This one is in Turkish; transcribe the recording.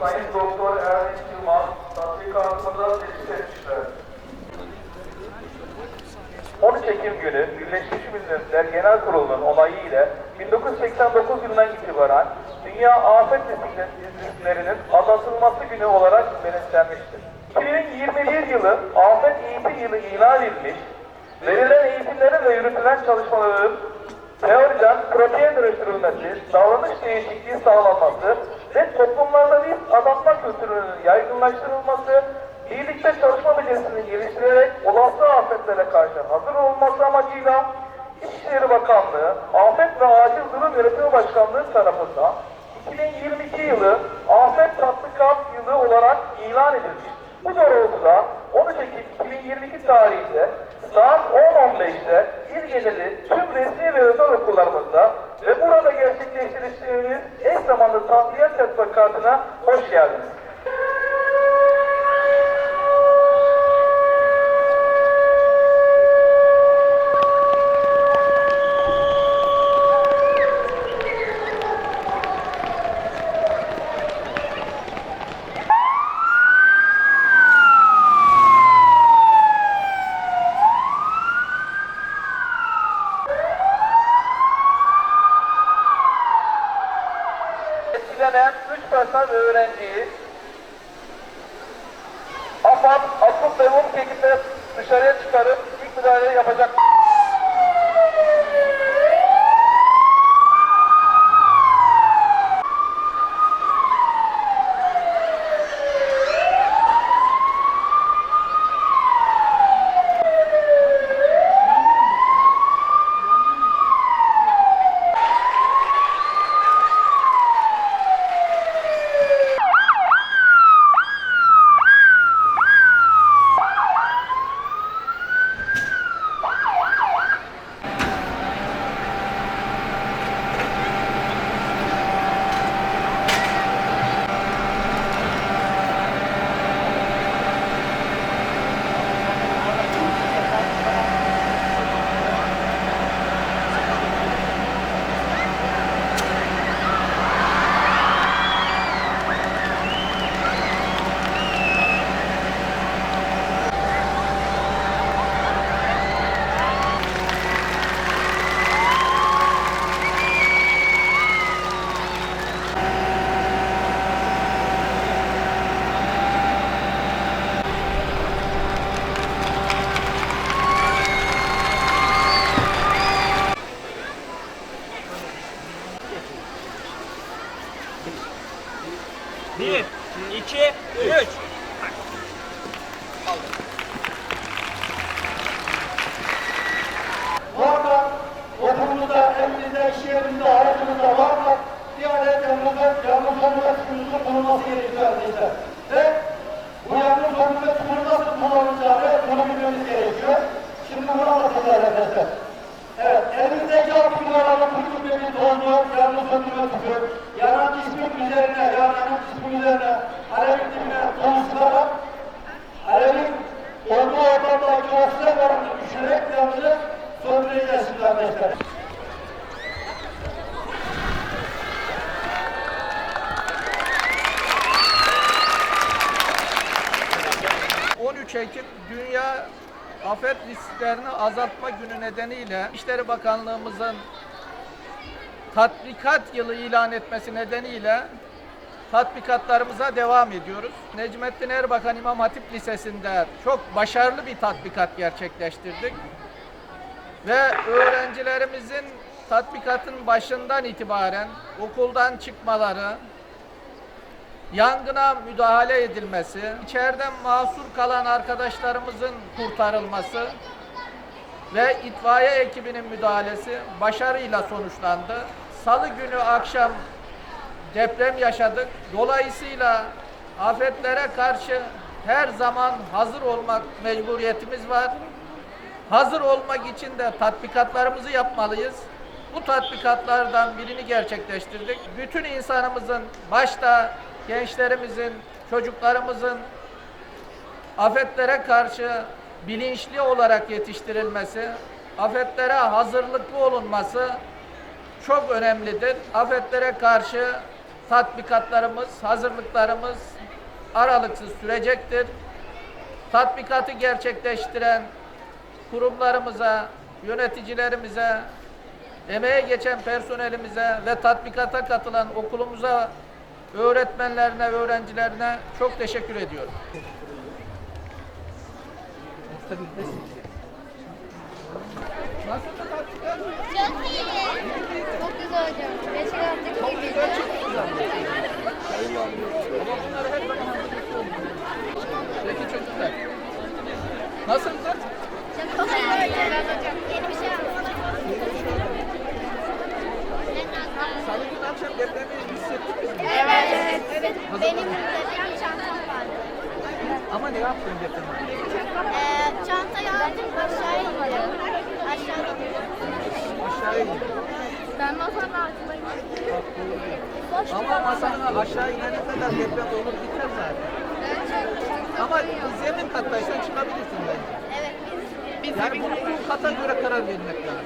Sayın Doktor Ernest Yılmaz tatbikatında teşvik etmişler. 13 Ekim günü Birleşmiş Milletler Genel Kurulu'nun onayı ile 1989 yılından itibaren Dünya Afet Risklerinin Azaltılması Günü olarak benimsenmiştir. 2021 yılı Afet Eğitim Yılı ilan edilmiş, verilen eğitimlerin ve yürütülen çalışmaların teoriden pratiğe dönüştürülmesi, davranış değişikliği sağlanması ve toplumlarda risk azaltma kültürünün yaygınlaştırılması, birlikte çalışma becerisini geliştirerek olası afetlere karşı hazır olması amacıyla İçişleri Bakanlığı, Afet ve Acil Durum Yönetimi Başkanlığı tarafından 2022 yılı Afet Tatbikat Yılı olarak ilan edilmiş. Bu doğrultuda 13 Ekim 2022 tarihinde saat 10.15'te il geneli tüm resmi ve özel okullarımızda gerçekleştirdiğimiz eş zamanlı tahliye tatbikatına hoş geldiniz. Öğrenciyi AFAD, atıp ve umut ekiple dışarıya çıkarıp ilk müdahale yapacak. Bir, iki, üç. Varla okulumuzda, evimizde, iş yerimizde, hayatımızda varla bir adet yanımızda yalnız olma sıkıntısı bulunması gerekiyor arkadaşlar. Ve alevin dibine toz sıkarak, alevin olduğu ortamdaki oksijen oranını düşürerek yanını söndüreceğiz. 13 Ekim Dünya Afet Risklerini Azaltma Günü nedeniyle İşleri Bakanlığımızın tatbikat yılı ilan etmesi nedeniyle tatbikatlarımıza devam ediyoruz. Necmettin Erbakan İmam Hatip Lisesi'nde çok başarılı bir tatbikat gerçekleştirdik. Ve öğrencilerimizin tatbikatın başından itibaren okuldan çıkmaları, yangına müdahale edilmesi, içeriden mahsur kalan arkadaşlarımızın kurtarılması ve itfaiye ekibinin müdahalesi başarıyla sonuçlandı. Salı günü akşam deprem yaşadık. Dolayısıyla afetlere karşı her zaman hazır olmak mecburiyetimiz var. Hazır olmak için de tatbikatlarımızı yapmalıyız. Bu tatbikatlardan birini gerçekleştirdik. Bütün insanımızın, başta gençlerimizin, çocuklarımızın afetlere karşı bilinçli olarak yetiştirilmesi, afetlere hazırlıklı olunması çok önemlidir. Afetlere karşı tatbikatlarımız, hazırlıklarımız aralıksız sürecektir. Tatbikatı gerçekleştiren kurumlarımıza, yöneticilerimize, emeğe geçen personelimize ve tatbikata katılan okulumuza, öğretmenlerine, öğrencilerine çok teşekkür ediyorum. Nasıl tatbikat? Çok iyi. Çok güzel hocam. Beşik aldık gibi. Peki çocuklar. Nasılsınız? Çok güzel. Yeni bir şey. Salı günü akşam depremi hissettiniz mi? Evet. Evet. Benim dedem çantam vardı. Ama ne yaptın depremi? Ee, çantayı aldım aşağı indim. Aşağı indim. Aşağıya in. Ben masanın altına indim. Boş Ama masanın aşağı inene kadar deprem olur biter zaten. Ama zemin kattaysan çıkabilirsin bence. Evet biz. Yani bulunduğun kata göre karar vermek lazım.